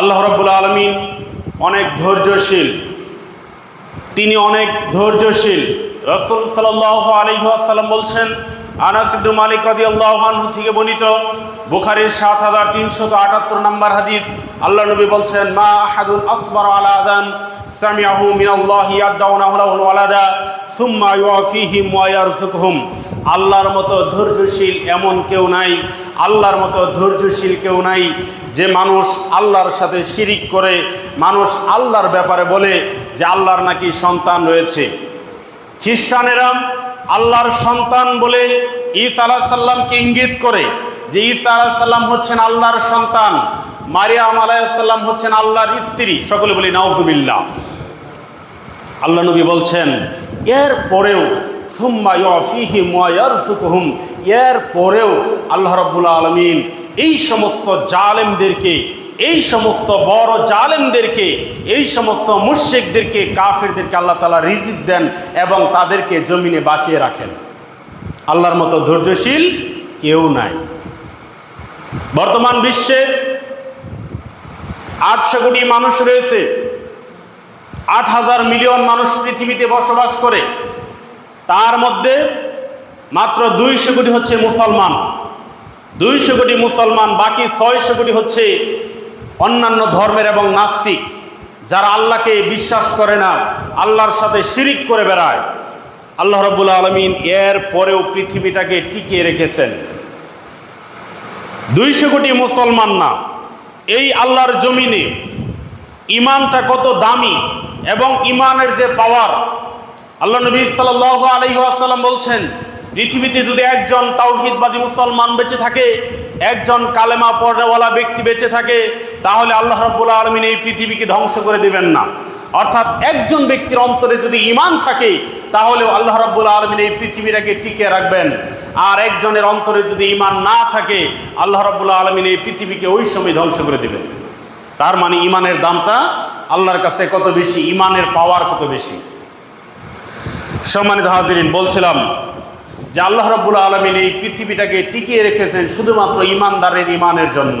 আল্লাহ রব্বুল আলমিন অনেক ধৈর্যশীল। তিনি অনেক ধৈর্যশীল। রসুল সাল্লাহ আলহাসাল্লাম বলছেন, আনাস ইবনু মালিক রাজি আল্লাহানহু থেকে বর্ণিত বুখারির সাত হাজার তিনশত আটাত্তর নম্বর হাদিস, আল্লাহ নবী বলছেন, মা আহাদুল আসবার আলাদান সামিয়াহু মিনাল্লাহি আদাউনাহু লাহুল ওয়ালাদা, সুম্মা ইউআফিহিম ওয়া ইয়ারযুকুহুম। আল্লাহর মতো ধৈর্যশীল এমন কেউ নাই, আল্লাহর মতো ধৈর্যশীল কেউ নাই যে মানুষ আল্লাহর সাথে শিরিক করে, মানুষ আল্লাহর ব্যাপারে বলে যে আল্লাহর নাকি সন্তান রয়েছে। খ্রিস্টানেরা আল্লাহর সন্তান বলে ঈসা আলাহ সাল্লামকে ইঙ্গিত করে যে ঈসা আলাহ সাল্লাম হচ্ছেন আল্লাহর সন্তান, মারিয়াম আলাইসাল্লাম হচ্ছেন আল্লাহর স্ত্রী। সকলে বলি, নাউজুবিল্লাহ। আল্লাহ নবী বলছেন, এর পরেও এর পরেও আল্লাহ রব্বুল আলমিন এই সমস্ত জালেমদেরকে, এই সমস্ত বড় জালেমদেরকে, এই সমস্ত মুশ্রিকদেরকে, কাফেরদেরকে আল্লাহ তালা রিজিক দেন এবং তাদেরকে জমিনে বাঁচিয়ে রাখেন। আল্লাহর মতো ধৈর্যশীল কেউ নাই। বর্তমান বিশ্বে আটশো কোটি মানুষ রয়েছে, আট হাজার মিলিয়ন মানুষ পৃথিবীতে বসবাস করে। তার মধ্যে মাত্র দুইশো কোটি হচ্ছে মুসলমান। দুইশো কোটি মুসলমান, বাকি ছয়শো কোটি হচ্ছে অন্যান্য ধর্মের এবং নাস্তিক। যারা আল্লাহকে বিশ্বাস করে না, আল্লাহর সাথে শিরিক করে বেড়ায়। আল্লাহ রব্বুল আলমিন এর পরেও পৃথিবীটাকে টিকিয়ে রেখেছেন। দুইশো কোটি মুসলমান না, এই আল্লাহর জমিনে ইমানটা কত দামি এবং ইমানের যে পাওয়ার আল্লাহ নবী সাল আলহিহাসাল্লাম বলছেন, পৃথিবীতে যদি একজন তাওহিদবাদী মুসলমান বেঁচে থাকে, একজন কালেমা পড়নেওয়ালা ব্যক্তি বেঁচে থাকে, তাহলে আল্লাহ রব্বুল্লা আলমিন এই পৃথিবীকে ধ্বংস করে দেবেন না। অর্থাৎ একজন ব্যক্তির অন্তরে যদি ইমান থাকে, তাহলেও আল্লাহ রব্বুল আলমিন এই পৃথিবীটাকে টিকে রাখবেন। আর একজনের অন্তরে যদি ইমান না থাকে, আল্লাহ রব্বুল্লা আলমিন এই পৃথিবীকে ওই সময় ধ্বংস করে দেবেন। তার মানে ইমানের দামটা আল্লাহর কাছে কত বেশি ইমানের পাওয়ার কত বেশি। সম্মানিত হাজিরিন, বলছিলাম যে আল্লাহ রব্বুল আলমিন এই পৃথিবীটাকে টিকিয়ে রেখেছেন শুধুমাত্র ইমানদারের ইমানের জন্য।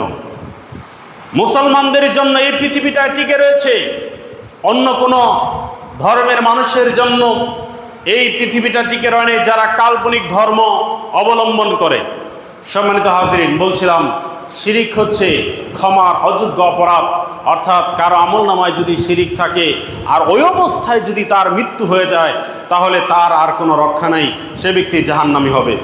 মুসলমানদের জন্য এই পৃথিবীটা টিকে রয়েছে। অন্য কোনো ধর্মের মানুষের জন্য এই পৃথিবীটা টিকে রয়নি যারা কাল্পনিক ধর্ম অবলম্বন করে। সম্মানিত হাজিরিন, বলছিলাম, শিরিক হচ্ছে ক্ষমার অযোগ্য অপরাধ। অর্থাৎ কারও আমল নামায় যদি শিরিক থাকে, আর ওই অবস্থায় যদি তার মৃত্যু হয়ে যায় তাহলে তার আর কোনো রক্ষা নাই। সে ব্যক্তি জাহান্নামি হবে।